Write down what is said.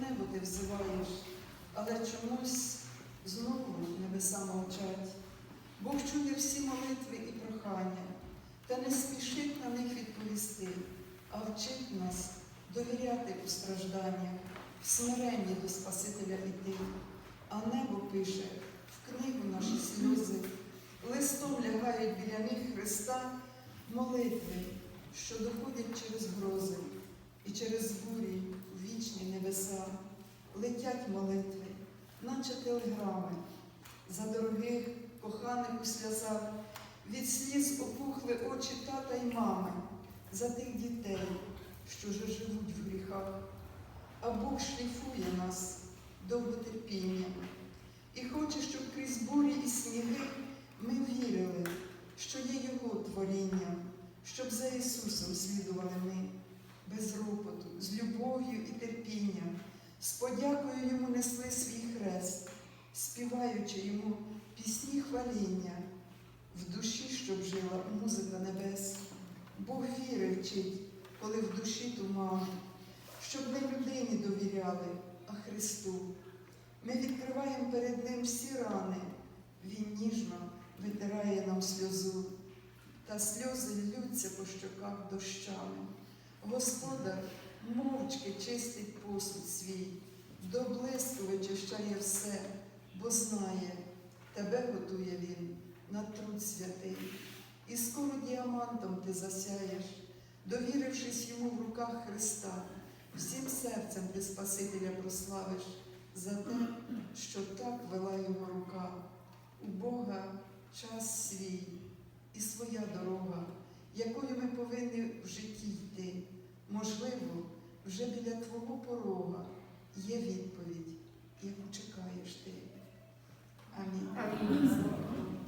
небо ти взиваєш, але чомусь знову небеса мовчать. Бог чує всі молитви і прохання, та не спішить на них відповісти, а вчить нас довіряти у стражданнях, в смиренні до Спасителя іти. А небо пише в книгу наші сльози, листом лягають біля них Христа молитви, що доходять через грози і через бурі в вічні небеса. Летять молитви, наче телеграми, за дорогих, коханих у сльозах, від сліз опухли очі тата й мами, за тих дітей, що вже живуть в гріхах. А Бог шліфує нас довготерпінням і хоче, щоб крізь бурі і сніги ми вірили, що є Його творінням, щоб за Ісусом слідували ми без ропоту, з любов'ю і терпінням, з подякою Йому несли свій хрест, співаючи Йому пісні хваління, в душі, щоб жила музика небес. Бог віри вчить, коли в душі туман, щоб не людині довіряли, а Христу. Ми відкриваємо перед Ним всі рани, Він ніжно витирає нам сльозу, та сльози ллються по щоках дощами. Господар мовчки чистить посуд свій, до блиску вичищає все, бо знає, тебе готує Він на труд святий. І скоро діамантом ти засяєш, довірившись йому в руках Христа, всім серцем ти Спасителя прославиш за те, що так вела його рука. У Бога час свій і своя дорога, якою ми повинні в житті йти. Можливо, вже біля твого порога є відповідь, яку чекаєш ти. Амінь. Амінь.